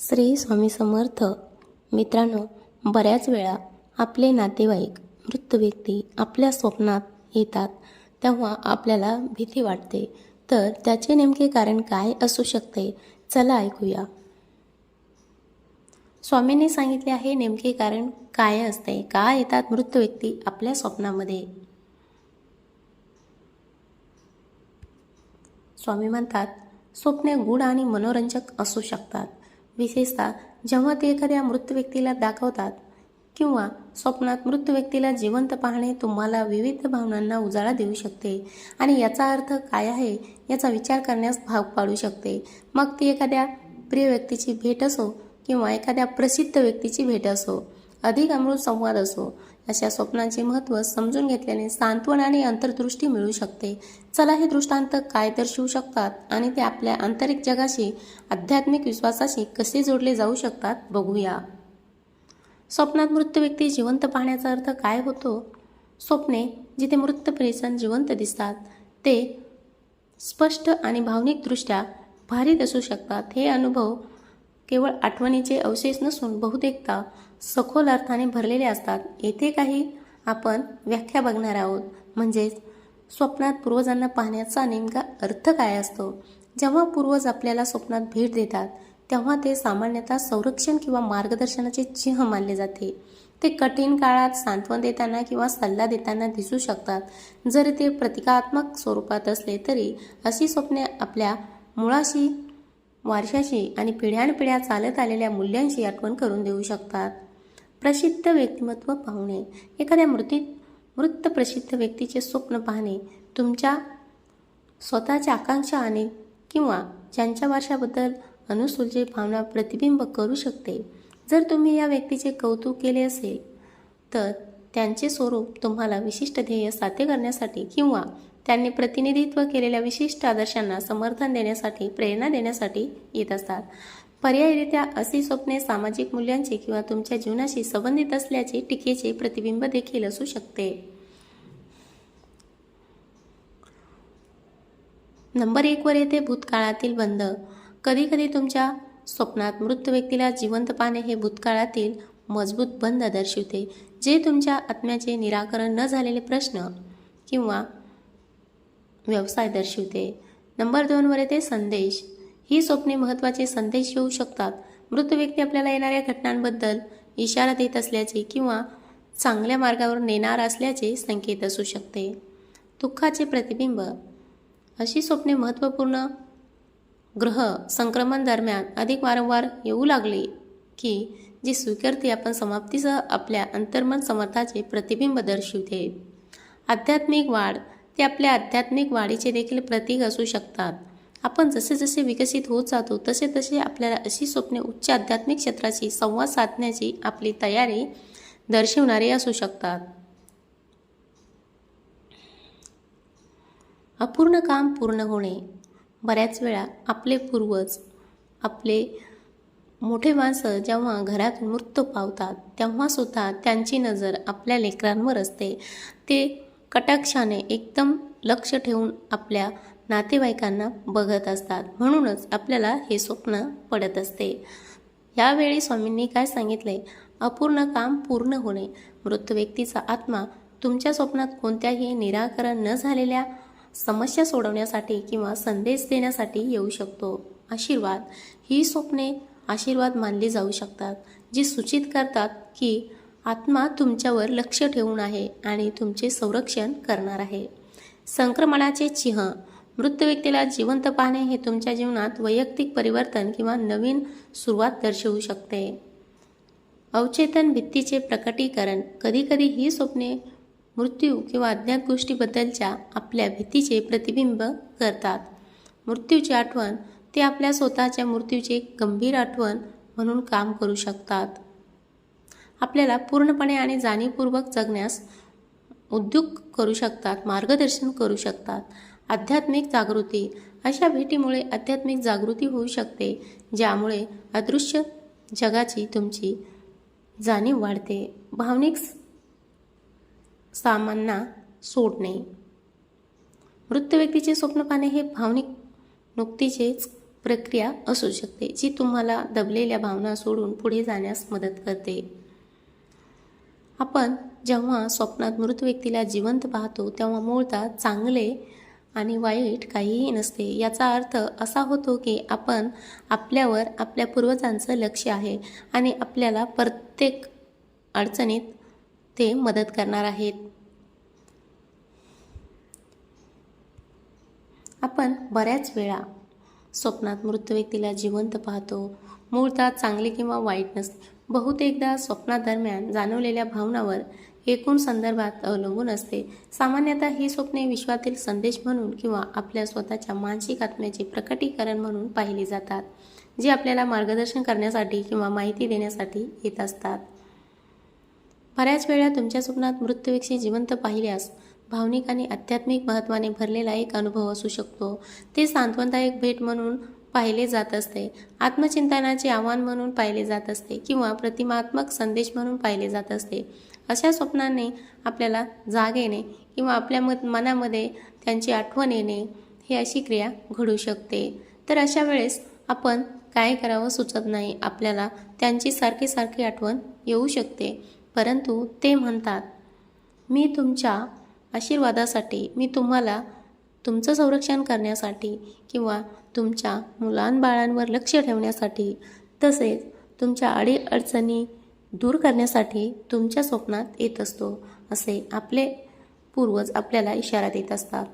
श्री स्वामी समर्थ. मित्रांनो बऱ्याच वेळा आपले नातेवाईक मृत व्यक्ती आपल्या स्वप्नात येतात तेव्हा आपल्याला भीती वाटते. तर त्याचे नेमके कारण काय असू शकते चला ऐकूया. स्वामींनी सांगितले आहे नेमके कारण काय असते का येतात मृत व्यक्ती आपल्या स्वप्नामध्ये? स्वामी म्हणतात स्वप्ने गूढ आणि मनोरंजक असू शकतात. विशेषतः जेव्हा ते एखाद्या मृत व्यक्तीला दाखवतात किंवा स्वप्नात मृत व्यक्तीला जिवंत पाहणे तुम्हाला विविध भावनांना उजाळा देऊ शकते. आणि याचा अर्थ काय आहे याचा विचार करण्यास भाग पाडू शकते. मग ती एखाद्या प्रिय व्यक्तीची भेट असो किंवा एखाद्या प्रसिद्ध व्यक्तीची भेट असो. अधिक अमृत संवाद असो. अशा स्वप्नांचे महत्त्व समजून घेतल्याने सांत्वन आणि अंतर्दृष्टी मिळू शकते. चला हे दृष्टांत काय दर्शवू शकतात आणि ते आपल्या आंतरिक जगाशी आध्यात्मिक विश्वासाशी कसे जोडले जाऊ शकतात बघूया. स्वप्नात मृत व्यक्ती जिवंत पाहण्याचा अर्थ काय होतो? स्वप्ने जिथे मृत प्रेसन जिवंत दिसतात ते स्पष्ट आणि भावनिकदृष्ट्या भारीत असू शकतात. हे अनुभव केवळ आठवणीचे अवशेष नसून बहुतेकदा सखोल अर्थाने भरलेले असतात. येथे काही आपण व्याख्या बघणार आहोत. म्हणजेच स्वप्नात पूर्वजांना पाहण्याचा नेमका अर्थ काय असतो? जेव्हा पूर्वज आपल्याला स्वप्नात भेट देतात तेव्हा ते सामान्यतः संरक्षण किंवा मार्गदर्शनाचे चिन्ह मानले जाते. ते कठीण काळात सांत्वन देताना किंवा सल्ला देताना दिसू शकतात. जरी ते प्रतिकात्मक स्वरूपात असले तरी अशी स्वप्ने आपल्या मुळाशी वारशाशी आणि पिढ्यानपिढ्या चालत आलेल्या मूल्यांशी आठवण करून देऊ शकतात. प्रसिद्ध व्यक्तिमत्व पाहणे एखाद्या मृतीत मृत प्रसिद्ध व्यक्तीचे स्वप्न पाहणे तुमच्या स्वतःच्या आकांक्षा आणि किंवा ज्यांच्या वारशाबद्दल अनुसूलची भावना प्रतिबिंब करू शकते. जर तुम्ही या व्यक्तीचे कौतुक केले असेल तर त्यांचे स्वरूप तुम्हाला विशिष्ट ध्येय साध्य करण्यासाठी किंवा त्यांनी प्रतिनिधित्व केलेल्या विशिष्ट आदर्शांना समर्थन देण्यासाठी प्रेरणा देण्यासाठी येत असतात. पर्यायरित्या अशी स्वप्ने सामाजिक मूल्यांचे किंवा तुमच्या जीवनाशी संबंधित असल्याचे टीकेचे प्रतिबिंब देखील असू शकते. नंबर एकवर येते भूतकाळातील बंध. कधीकधी तुमच्या स्वप्नात मृत व्यक्तीला जिवंत पाहणे हे भूतकाळातील मजबूत बंध दर्शवते जे तुमच्या आत्म्याचे निराकरण न झालेले प्रश्न किंवा व्यवसाय दर्शवते. नंबर दोनवर येते संदेश. ही स्वप्ने महत्त्वाचे संदेश येऊ शकतात. मृत व्यक्ती आपल्याला येणाऱ्या घटनांबद्दल इशारा देत असल्याचे किंवा चांगल्या मार्गावर नेणार असल्याचे संकेत असू शकते. दुःखाचे प्रतिबिंब. अशी स्वप्ने महत्त्वपूर्ण ग्रह संक्रमण दरम्यान अधिक वारंवार येऊ लागले की जी स्वीकारते आपण समाप्तीसह आपल्या अंतर्मन समर्थाचे प्रतिबिंब दर्शवते. आध्यात्मिक वाढ. ते आपल्या आध्यात्मिक वाढीचे देखील प्रतीक असू शकतात. आपण जसे जसे विकसित होत जातो तसे तसे आपल्याला अशी स्वप्ने उच्च आध्यात्मिक क्षेत्राशी संवाद साधण्याची आपली तयारी दर्शवणारी असू शकतात. अपूर्ण काम पूर्ण होणे. बऱ्याच वेळा आपले पूर्वज आपले मोठे माणसं जेव्हा घरात मृत्यू पावतात तेव्हा सुद्धा त्यांची नजर आपल्या लेकरांवर असते. ते कटाक्षाने एकदम लक्ष ठेवून आपल्या नातेवाईकांना बघत असतात. म्हणूनच आपल्याला हे स्वप्न पडत असते. यावेळी स्वामींनी काय सांगितले अपूर्ण काम पूर्ण होणे. मृत व्यक्तीचा आत्मा तुमच्या स्वप्नात कोणत्याही निराकरण न झालेल्या समस्या सोडवण्यासाठी किंवा संदेश देण्यासाठी येऊ शकतो. आशीर्वाद. ही स्वप्ने आशीर्वाद मानली जाऊ शकतात. जी सूचित करतात की आत्मा तुमच्यावर लक्ष ठेवून आहे आणि तुमचे संरक्षण करणार आहे. संक्रमणाचे चिन्ह मृत व्यक्तीला जिवंत पाहणे हे तुमच्या जीवनात वैयक्तिक परिवर्तन किंवा नवीन सुरुवात दर्शवू शकते. अवचेतन भित्तीचे प्रकटीकरण कधीकधी ही स्वप्ने मृत्यू किंवा अज्ञात गोष्टीबद्दलच्या आपल्या भीतीचे प्रतिबिंब करतात. मृत्यूची आठवण ते आपल्या स्वतःच्या मृत्यूचे गंभीर आठवण म्हणून काम करू शकतात. आपल्याला पूर्णपणे आणि जाणीवपूर्वक जगण्यास उद्योग करू शकतात मार्गदर्शन करू शकतात. आध्यात्मिक जागृती. अशा भेटीमुळे आध्यात्मिक जागृती होऊ शकते ज्यामुळे अदृश्य जगाची तुमची जाणीव वाढते. भावनिक सामांना सोडणे. मृत व्यक्तीचे स्वप्न पाहणे हे भावनिक नुकतीचेच प्रक्रिया असू शकते जी तुम्हाला दबलेल्या भावना सोडून पुढे जाण्यास मदत करते. आपण जेव्हा स्वप्नात मृत व्यक्तीला जिवंत पाहतो तेव्हा मूळतः चांगले आणि वाईट काहीही नसते. याचा अर्थ असा होतो की आपण आपल्यावर आपल्या पूर्वजांचं लक्ष आहे आणि आपल्याला प्रत्येक अडचणीत ते मदत करणार आहेत. आपण बऱ्याच वेळा स्वप्नात मृत व्यक्तीला जिवंत पाहतो. मूळतः चांगले किंवा वाईट नसते बहुतेकदा स्वप्नादरम्यान जाणवलेल्या भावनावर एकूण संदर्भात अवलंबून असते. सामान्यतः ही स्वप्ने विश्वातील संदेश म्हणून किंवा आपल्या स्वतःच्या मानसिक आत्म्याचे प्रकटीकरण म्हणून पाहिली जातात जे आपल्याला मार्गदर्शन करण्यासाठी किंवा माहिती देण्यासाठी येत असतात. बऱ्याच वेळा तुमच्या स्वप्नात मृत व्यक्ती जिवंत पाहिल्यास भावनिक आणि आध्यात्मिक महत्त्वाने भरलेला एक अनुभव असू शकतो. ते सांत्वनदायक भेट म्हणून पाहिले जात असते. आत्मचिंतनाचे आव्हान म्हणून पाहिले जात असते किंवा प्रतिमात्मक संदेश म्हणून पाहिले जात असते. अशा स्वप्नांनी आपल्याला जाग येणे किंवा आपल्या मत मनामध्ये त्यांची आठवण येणे हे अशी क्रिया घडू शकते. तर अशा वेळेस आपण काय करावं सुचत नाही आपल्याला त्यांची सारखी सारखी आठवण येऊ शकते. परंतु ते म्हणतात मी तुमच्या आशीर्वादासाठी मी तुम्हाला तुमचं संरक्षण करण्यासाठी किंवा तुमच्या मुलांबाळांवर लक्ष ठेवण्यासाठी तसेच तुमच्या अडी अडचणी दूर करण्यासाठी तुमच्या स्वप्नात येत असतो असे आपले पूर्वज आपल्याला इशारा देत असतात.